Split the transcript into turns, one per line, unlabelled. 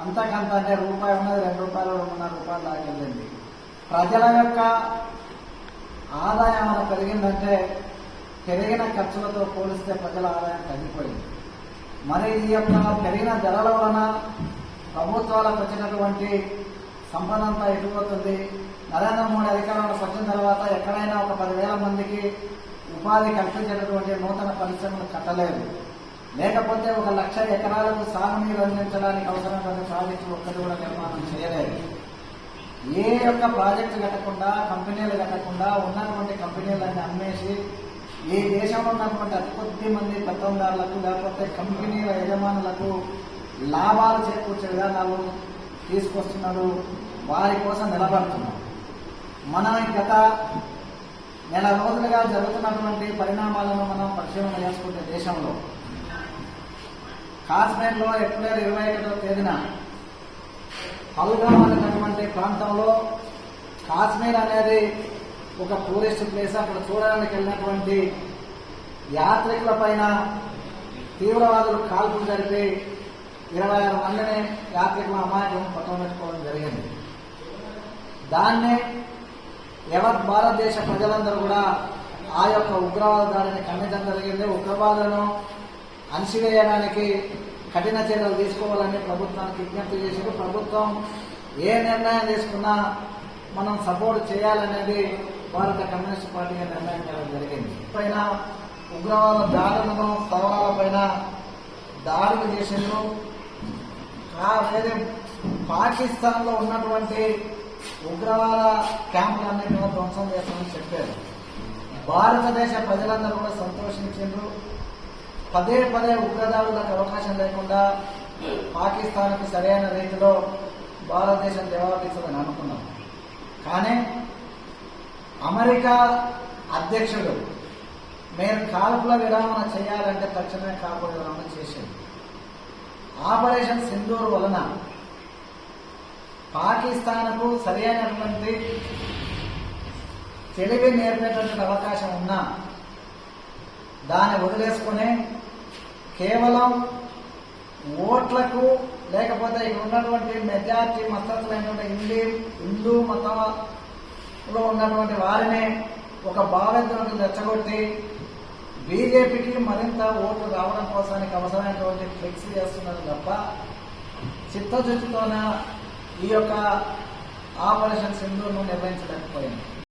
అంతకంత అంటే రూపాయి ఉన్నది రెండు రూపాయలు రెండున్నర రూపాయలు దాకెళ్ళింది ప్రజల యొక్క ఆదాయం అలా పెరిగిందంటే పెరిగిన ఖర్చులతో పోలిస్తే ప్రజల ఆదాయం తగ్గిపోయింది. మరి ఈ యొక్క పెరిగిన ధరల వలన ప్రభుత్వాలకు వచ్చినటువంటి సంపద అంతా ఎటుపోతుంది నరేంద్ర మోడీ అధికారంలోకి వచ్చిన తర్వాత ఎక్కడైనా ఒక పదివేల మందికి ఉపాధి కల్పించేటటువంటి నూతన పరిశ్రమలు కట్టలేదు. లేకపోతే ఒక లక్ష ఎకరాలకు సాగునీరు అందించడానికి అవసరమైన ప్రాజెక్టులు ఒక్కటి కూడా నిర్మాణం చేయలేదు. ఏ యొక్క ప్రాజెక్టు కట్టకుండా కంపెనీలు కట్టకుండా ఉన్నటువంటి కంపెనీలన్నీ అమ్మేసి ఈ దేశంలో ఉన్నటువంటి అతి కొద్ది మంది పెత్తందారులకు లేకపోతే కంపెనీల యజమానులకు లాభాలు చేకూర్చే విధానాలు తీసుకొస్తున్నారు. వారి కోసం నిలబడుతున్నారు. మనం గత నెల రోజులుగా జరుగుతున్నటువంటి పరిణామాలను మనం పరిశీలన చేసుకుంటే దేశంలో కాశ్మీర్లో ఏప్రిల్ ఇరవై ఒకటో తేదీన పల్గామ్ అనేటటువంటి ప్రాంతంలో కాశ్మీర్ అనేది ఒక టూరిస్ట్ ప్లేస్ అక్కడ చూడడానికి వెళ్ళినటువంటి యాత్రికుల పైన తీవ్రవాదులు కాల్పులు జరిపి ఇరవై ఆరు మందిని యాత్రికుల అమాయకులను పట్టబెట్టుకోవడం జరిగింది. దాన్ని యవత్ భారతదేశ ప్రజలందరూ కూడా ఆ యొక్క ఉగ్రవాద దాడిని ఖండించడం జరిగింది. ఉగ్రవాదులను అణిసివేయడానికి కఠిన చర్యలు తీసుకోవాలని ప్రభుత్వానికి విజ్ఞప్తి చేశారు. ప్రభుత్వం ఏ నిర్ణయం తీసుకున్నా మనం సపోర్ట్ చేయాలనేది భారత కమ్యూనిస్ట్ పార్టీగా నిర్ణయం కావడం జరిగింది. పైన ఉగ్రవాద దాడులను స్థావరాల పైన దాడులు చేసిండ్రు ఆ వేరే పాకిస్తాన్లో ఉన్నటువంటి ఉగ్రవాద క్యాంపులన్నింటినీ ధ్వంసం చేస్తామని చెప్పారు. భారతదేశ ప్రజలందరూ కూడా సంతోషించారు. పదే పదే ఉగ్రదాడులకు అవకాశం లేకుండా పాకిస్తాన్కి సరైన రీతిలో భారతదేశం జవాబిస్తుందని అనుకున్నాం. కానీ అమెరికా అధ్యక్షుడు మేము కాల్పుల విరామణ చేయాలంటే తక్షణమే కాల్పుల విరామణ చేసింది ఆపరేషన్ సింధూర్ వలన పాకిస్తాన్కు సరైనటువంటి తెలివి నేర్పేటటువంటి అవకాశం ఉన్నా దాన్ని వదిలేసుకుని కేవలం ఓట్లకు లేకపోతే ఇక్కడ ఉన్నటువంటి మెజార్టీ మతస్థులైనటువంటి హిందీ హిందూ మతంలో ఉన్నటువంటి వారిని ఒక భావోద్వేగం రెచ్చగొట్టి బీజేపీకి మరింత ఓట్లు రావడం కోసానికి అవసరమైనటువంటి ఫ్లెక్స్ చేస్తున్నారు తప్ప చిత్తశుద్ధితోన ఈ యొక్క ఆపరేషన్ సింధూర్ను నిర్వహించలేకపోయింది.